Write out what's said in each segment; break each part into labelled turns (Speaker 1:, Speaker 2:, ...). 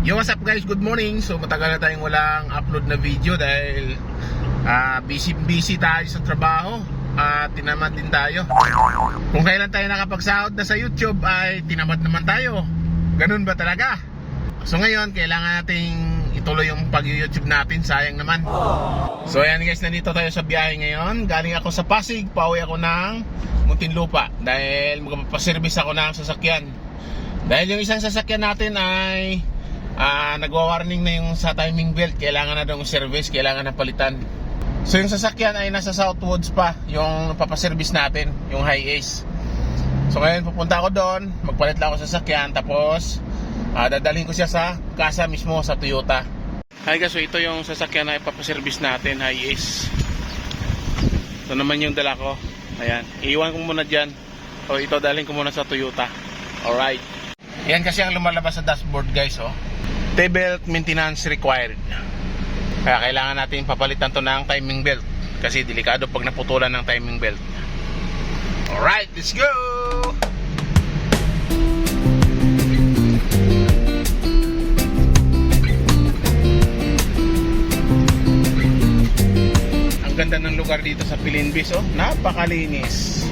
Speaker 1: Yo, what's up guys? Good morning. So matagal na tayong walang upload na video dahil ah, busy busy tayo sa trabaho at tinamad din tayo. Kung kailan tayo nakapagsahod na sa YouTube ay tinamad naman tayo. Ganun ba talaga? So ngayon, kailangan nating ituloy yung pag-YouTube natin. Sayang naman. So ayan guys, nandito tayo sa biyahe ngayon. Galing ako sa Pasig, pauwi ako ng Muntinlupa dahil magpapaservice ako ng sasakyan. Dahil yung isang sasakyan natin ay ah nagwa-warning na yung sa timing belt, kailangan na daw service, kailangan na palitan. So yung sasakyan ay nasa Southwoods pa, yung papaservice natin, yung high ace. So ngayon pupunta ako doon, magpalit lang ako sa sasakyan, tapos ah dadalhin ko siya sa kasa mismo sa Toyota. Hi guys, so ito yung sasakyan na ipapaservice natin, high ace. Ito naman yung dala ko. Ayan, iiwan ko muna dyan. So ito dalhin ko muna sa Toyota. Alright. Yan kasi ang lumalabas sa dashboard guys, oh. T-belt maintenance required. Kaya kailangan natin papalitan to ng timing belt. Kasi delikado pag naputulan ng timing belt. Alright, let's go! Ang ganda ng lugar dito sa Pilinbis, oh. Napakalinis.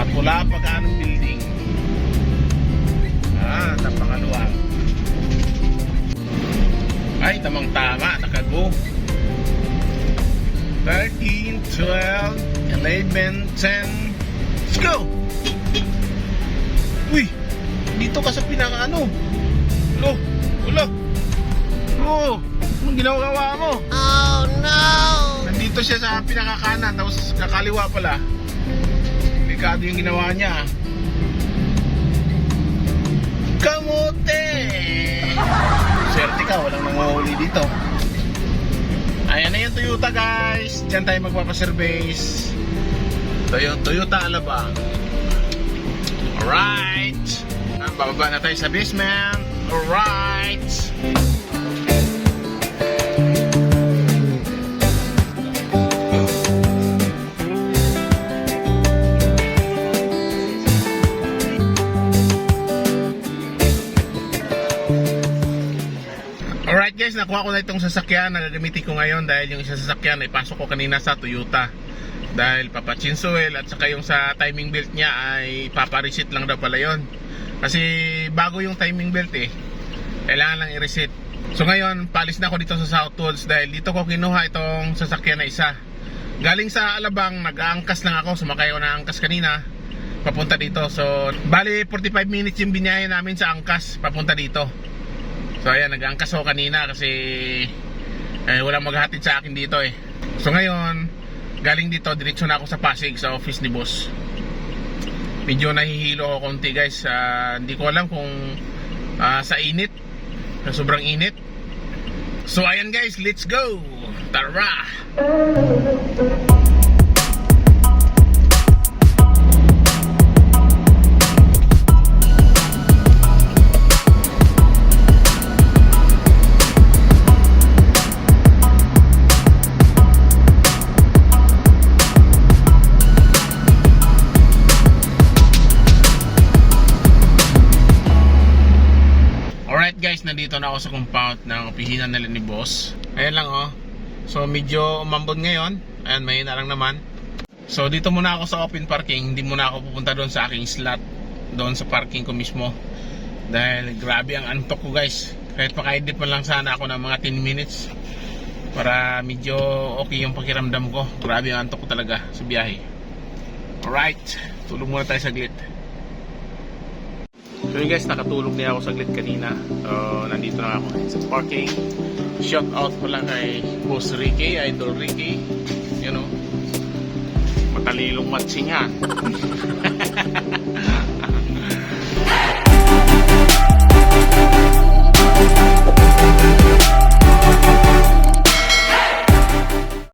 Speaker 1: At wala pa gaanong building. 13, 12, 11, 10. Let's go! Uy! Dito ka sa pinaka ano? Lo! Ulo! Oh! Anong ginagawa mo?
Speaker 2: Oh no!
Speaker 1: Nandito siya sa pinakakanan, tapos kakaliwa pala. Delikado yung ginawa niya. ah. Kamote! Swerte ka, walang nanguhuli dito. Ayan na yung Toyota guys. Diyan tayo magpapaservice. Yung Toyota Alaba. Alright. Bababa na tayo sa basement. Alright. Alright nakuha ko na itong sasakyan na gagamitin ko ngayon dahil yung isang sasakyan ay pasok ko kanina sa Toyota. Dahil papachinsuel at saka yung sa timing belt niya ay papareset lang daw pala yon. Kasi bago yung timing belt eh, kailangan lang i-reset. So ngayon, palis na ako dito sa Southwoods dahil dito ko kinuha itong sasakyan na isa. Galing sa Alabang, nag-aangkas lang ako, sumakay ako na angkas kanina papunta dito. So, bali 45 minutes yung binyahe namin sa angkas papunta dito. So ayan, nag-angkas ako kanina kasi eh, walang maghatid sa akin dito eh. So ngayon, galing dito, diretso na ako sa Pasig sa office ni boss. Medyo nahihilo ako konti guys. Ah, hindi ko alam kung ah, sa init, sa sobrang init. So ayan guys, let's go! Tara! Alright guys, nandito na ako sa compound ng opisina nila ni boss. Ayan lang oh. So medyo umambon ngayon. Ayan, may lang naman. So dito muna ako sa open parking. Hindi muna ako pupunta doon sa aking slot. Doon sa parking ko mismo. Dahil grabe ang antok ko guys. Kahit makaidip man lang sana ako ng mga 10 minutes. Para medyo okay yung pakiramdam ko. Grabe ang antok ko talaga sa biyahe. Alright, tulog muna tayo saglit. So yun guys, nakatulog din ako saglit kanina. So, nandito na ako sa parking. Shout out pala kay Boss Ricky, Idol Ricky. You know, matalilong matching ha.